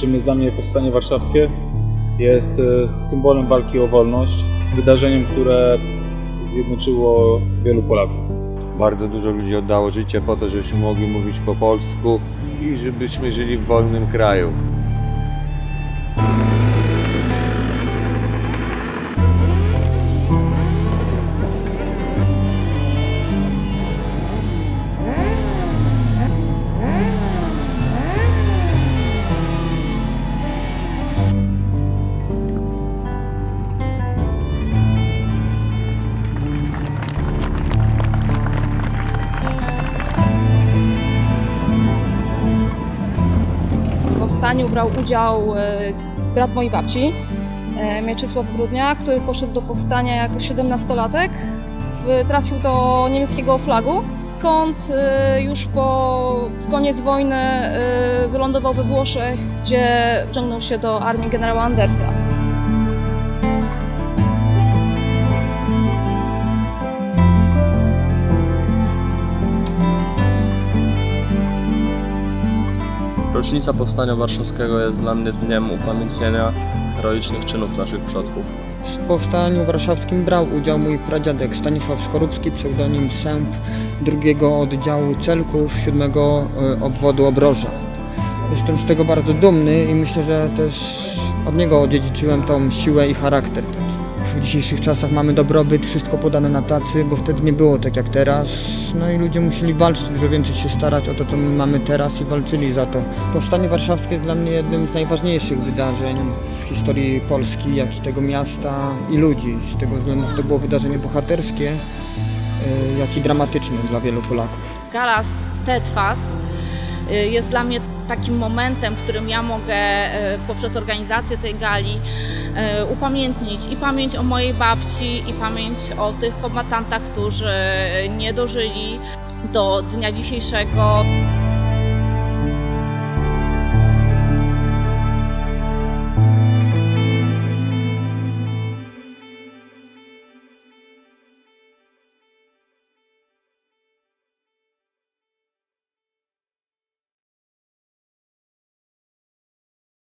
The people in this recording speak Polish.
czym jest dla mnie Powstanie Warszawskie. Jest e, symbolem walki o wolność, wydarzeniem, które zjednoczyło wielu Polaków. Bardzo dużo ludzi oddało życie po to, żebyśmy mogli mówić po polsku i żebyśmy żyli w wolnym kraju. Powstaniu brał udział e, brat mojej babci, e, Mieczysław Grudnia, który poszedł do powstania jako 17-latek. W- Trafił do niemieckiego flagu, skąd e, już po koniec wojny wylądował we Włoszech, gdzie wciągnął się do armii generała Andersa. Rocznica Powstania Warszawskiego jest dla mnie dniem upamiętnienia heroicznych czynów naszych przodków. W powstaniu warszawskim brał udział mój pradziadek Stanisław Skorupski, pseudonim Sęp drugiego oddziału Celków, siódmego e, obwodu Obroża. Jestem z tego bardzo dumny i myślę, że też od niego odziedziczyłem tą siłę i charakter. W dzisiejszych czasach mamy dobrobyt, wszystko podane na tacy, bo wtedy nie było tak jak teraz. No i ludzie musieli walczyć, dużo więcej się starać o to, co my mamy teraz i walczyli za to. Powstanie warszawskie jest dla mnie jednym z najważniejszych wydarzeń w historii Polski, jak i tego miasta i ludzi. Z tego względu, że to było wydarzenie bohaterskie, y, jak i dramatyczne dla wielu Polaków. Gala Tetfast y, jest dla mnie takim momentem, w którym ja mogę y, poprzez organizację tej gali y, upamiętnić i pamięć o mojej babci, i pamięć o tych kombatantach, którzy nie dożyli do dnia dzisiejszego.